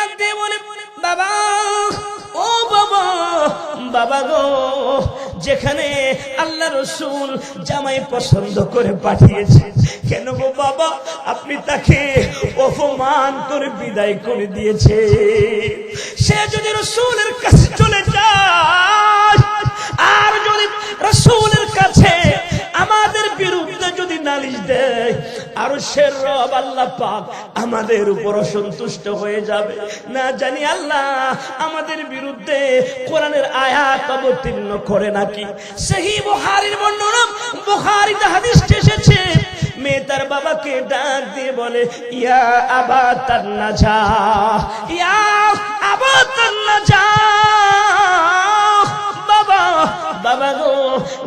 ডাক বলে, বাবা, ও বাবা বাবা গো, যেখানে আল্লাহ রসুল জামাই পছন্দ করে পাঠিয়েছে, কেন গো বাবা, আপনি তাকে অপমান করে বিদায় করে দিয়েছে? সে যদি রসুলের কাছে চলে যায় আর শের রব আল্লাহ পাক আমাদের উপর অসন্তুষ্ট হয়ে যাবে। না জানি আল্লাহ আমাদের বিরুদ্ধে কোরআনের আয়াত অবতীর্ণ করে নাকি। সেই বুখারীর বর্ণনা, বুখারীতে হাদিস এসেছে, মেয়ে তার বাবাকে ডাক দিয়ে বলে, ইয়া আবা না যা ইয়া বাবা গো,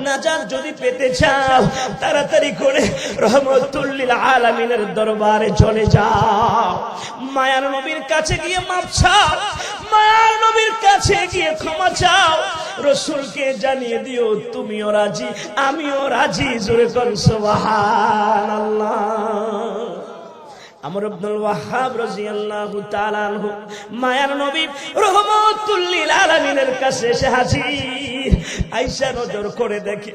নাজাত যদি পেতে চাও, তাড়াতাড়ি করে রহমতুল্লিল আলামিনের দরবারে চলে যাও। মায়ার নবীর কাছে গিয়ে মাপ চাও, মায়ার নবীর কাছে গিয়ে ক্ষমা চাও। রসুলকে জানিয়ে দিও, তুমিও রাজি, আমিও রাজি, জোরে কর আমর আব্দুল ওয়াহাব রাদিয়াল্লাহু তাআলা মায়ার নবী রহমাতুল লিল আলামিনের কাছে এসে হাজির। আয়েশা নজর করে দেখে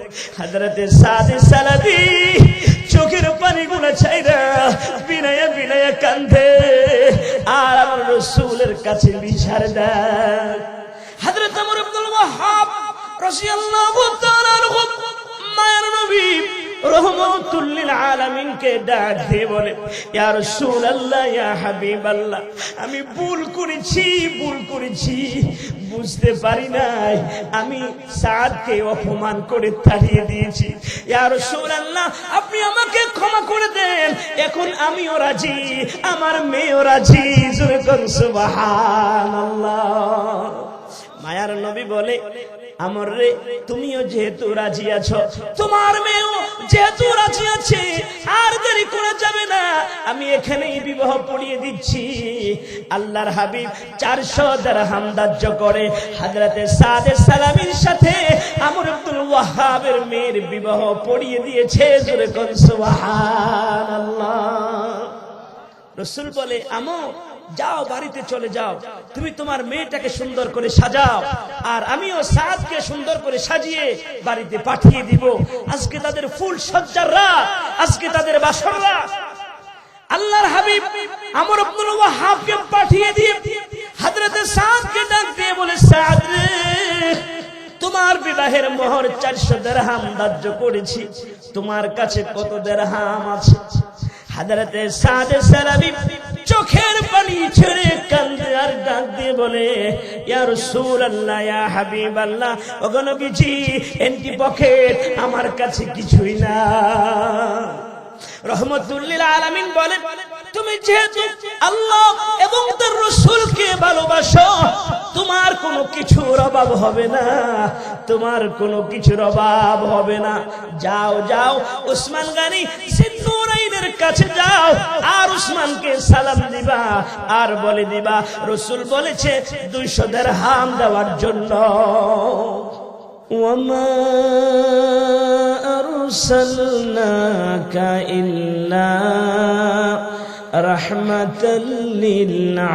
সাদে চোখের পানিগুলো ছাইরা বিনয়ে বিনয়ে কান্দে আর আমার রসুলের কাছে বিচার দেয়। হাজরত আমার আনহু নবী আমি ভুল করেছি ভুল করেছি, বুঝতে পারি নাই। আমি সাদকে অপমান করে তাড়িয়ে দিয়েছি। ইয়া রাসূলুল্লাহ, আপনি আমাকে ক্ষমা করে দেন। এখন আমিও রাজি, আমার মেয়েও রাজি। জোরে সুবহানাল্লাহ। মায়ার নবী বলে আমর রে, তুমিও যেহেতু রাজি আছো, তোমার মেয়েও যেহেতু রাজি আছে, আর দেরি করে যাবে না। আমি এখানেই বিবাহ পড়িয়ে দিচ্ছি। আল্লাহর হাবিব চারশো দারহাম দাহ্য করে হাজরাতে সাদে সালামির সাথে আমর আব্দুল ওয়াহাবের মেয়ের বিবাহ পড়িয়ে দিয়েছে। জোরে রসুল বলে, আমো, যাও বাড়িতে চলে যাও। তুমি তোমার মেয়েটাকে সুন্দর করে সাজাও আর আমিও সাদকে সুন্দর করে সাজিয়ে বাড়িতে পাঠিয়ে দিব। আজকে তাদের ফুল সজ্জার রাত আজকে তাদের বাসর রাত আল্লাহর হাবিব আমর আব্দুল ওয়াহাবকে পাঠিয়ে দিয়ে হযরতে সাদকে ডাক দিয়ে বলে, সাদ তোমার বিবাহের মোহর চারশো দেড়হাম ধার্য করেছি। তোমার কাছে কত দেড়হাম আছে? সাদে সালাবি চোখের পানি ছেড়ে কান্দে আর বলে, ইয়া রাসূলুল্লাহ, ইয়া হাবিবাল্লাহ, ওগো নবীজি, এন্টি পকেট আমার কাছে কিছুই না। রহমতুল্লিল আলামিন বলে, তুমি যেহেতু আল্লাহ এবং তার রসুলকে ভালোবাসো, তোমার কোনো কিছুর অভাব হবে না, তোমার কোনো কিছুর অভাব হবে না। যাও যাও উসমান গানি সিদ্ধুরাইনের কাছে যাও আর উসমানকে সালাম দিবা আর বলে দিবা রসুল বলেছে দুইশো দের হাম দেওয়ার জন্য وما أرسلناك إلا رحمة للعالمين